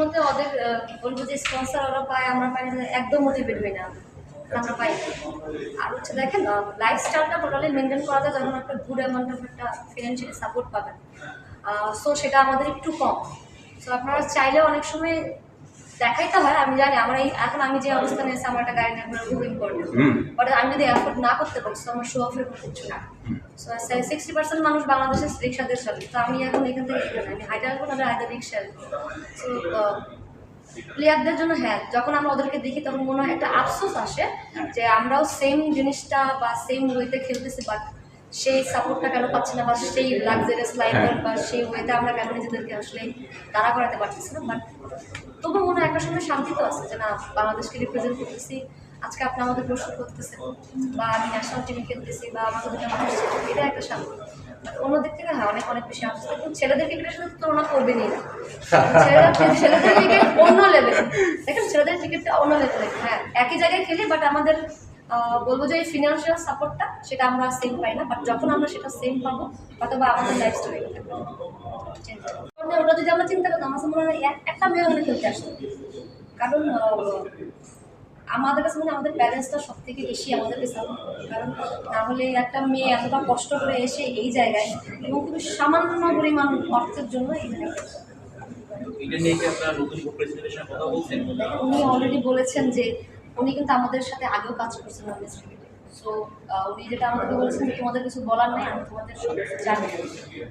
মধ্যে ওদের বলব যে স্পন্সর ওরা পায়, আমরা পাই একদম মোটিভেট হই না। আমরা পাই আর হচ্ছে দেখেন লাইফস্টাইলটা টোটালি মেনটেন করা যায় যখন একটা গুড অ্যামাউন্ট অফ একটা ফিনান্সিয়াল সাপোর্ট পাবেন। সো সেটা আমাদের একটু কম। সো আপনারা চাইলেও অনেক সময় দেখাইতে হয় আমি জানি আমার এই এখন আমি যে অবস্থানে এসে আমার একটা গাড়ি খুব ইম্পর্টেন্ট হুম। বাট আমি যদি এফোর্ড না করতে পারি তো আমার শো অফের কোনো কিছু না। সো সিক্সটি পার্সেন্ট মানুষ বাংলাদেশের রিক্সাদের চলে তো আমি এখন এখান থেকে এখানে আমি হাইটার আসব না হাইটার রিক্সা সো প্লেয়ারদের জন্য হ্যাঁ যখন আমরা ওদেরকে দেখি তখন মনে হয় একটা আফসোস আসে যে আমরাও সেম জিনিসটা বা সেম ওয়েতে খেলতেছি বাট সেই সাপোর্টটা কেন পাচ্ছি না বা সেই লাক্সারিয়াস লাইফের বা সেই ওয়েতে আমরা কেন নিজেদেরকে আসলে দাঁড়া করাতে পারতেছি না? বাট তবু মনে হয় একটা সময় শান্তি তো আছে যে না বাংলাদেশকে রিপ্রেজেন্ট করতেছি আজকে আপনি আমাদের প্রশ্ন করতেছেন বা আমি ন্যাশনাল টিমে খেলতেছি বা আমাদের দুটো মানুষ এটা একটা শান্তি। অন্য দিক থেকে হ্যাঁ অনেক অনেক বেশি আসছে কিন্তু ছেলেদের ক্রিকেটের সাথে তুলনা করবেনই না। ছেলেরা ছেলেদের ক্রিকেট অন্য লেভেলে দেখেন ছেলেদের ক্রিকেটটা অন্য লেভেলে হ্যাঁ একই জায়গায় খেলি বাট আমাদের বলব যে ফিনান্সিয়াল সাপোর্টটা সেটা আমরা সেম পাই না বাট যখন আমরা সেটা সেম পাবো অথবা আমাদের লাইফ স্টাইল ওটা যদি আমরা চিন্তা করতাম আমার মনে হয় একটা মেয়ে ওখানে খেলতে আসতো কারণ আমাদের কাছে মানে আমাদের প্যারেন্টসটা সব থেকে বেশি আমাদেরকে সাপোর্ট করে কারণ না হলে একটা মেয়ে এতটা কষ্ট করে এসে এই জায়গায় এবং খুবই সামান্য পরিমাণ অর্থের জন্য এই জায়গায় উনি অলরেডি বলেছেন যে উনি কিন্তু আমাদের সাথে আগেও কাজ করছেন আমাদের সো উনি যেটা আমাদেরকে বলেছেন যে তোমাদের কিছু বলার নেই, আমি তোমাদের সব জানি।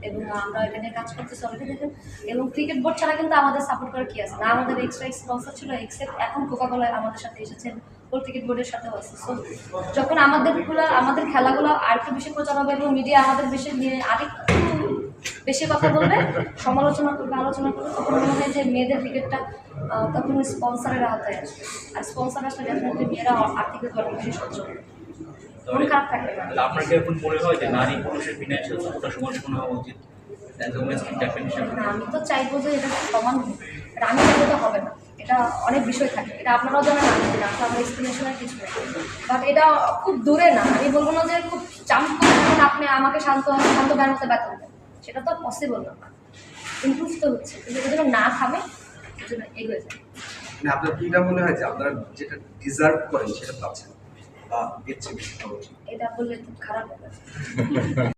এবং আমরা এখানে কাজ করতেছি অলরেডি দেখেন এবং ক্রিকেট বোর্ড ছাড়া কিন্তু আমাদের সাপোর্ট করার কি আছে? না, আমাদের এক্সট্রা স্পন্সর ছিল এক্সেপ্ট এখন কোকাকোলা আমাদের সাথে এসেছেন, ওর ক্রিকেট বোর্ডের সাথেও আছে। সো যখন আমাদেরগুলো আমাদের খেলাগুলো আর একটু বেশি প্রচার হবে এবং মিডিয়া আমাদের বেশি নিয়ে আরেকটু বেশি কথা বলবে সমালোচনা করবে আলোচনা করবে তখন মনে হয় যে মেয়েদের ক্রিকেটটা তখন স্পন্সরের আওতায় আসবে আর স্পন্সর আসলে ডেফিনেটলি মেয়েরা আর্থিকভাবে বেশি সচ্ছল। মন খারাপ থাকবে না। তাহলে আপনার কি এখন মনে হয় যে নারী পুরুষের ফিনান্সিয়াল সাপোর্টটা সমান সমান হওয়া উচিত? অ্যাজ এ উমেন্স ক্যাপ্টেন হিসেবে না, আমি তো চাইব যে এটা সমান। আমি চাইব তো হবে না। এটা অনেক বিষয় থাকে। এটা আপনারাও জানেন আমি জানি আমার এক্সপ্লেনেশনের কিছু নেই। বাট এটা খুব দূরে না। আমি বলব না যে খুব চাপ করে আপনি আমাকে শান্ত শান্ত বেতন দেন সেটা তো পসিবল না। ইমপ্রুভ তো হচ্ছে কিন্তু যদি না খাবে এই জন্য এগিয়ে যায়। মানে আপনার কি মনে হয় যে আপনারা যেটা ডিজার্ভ করেন সেটা পাচ্ছেন বা? এটা বললে খুব খারাপ হবে।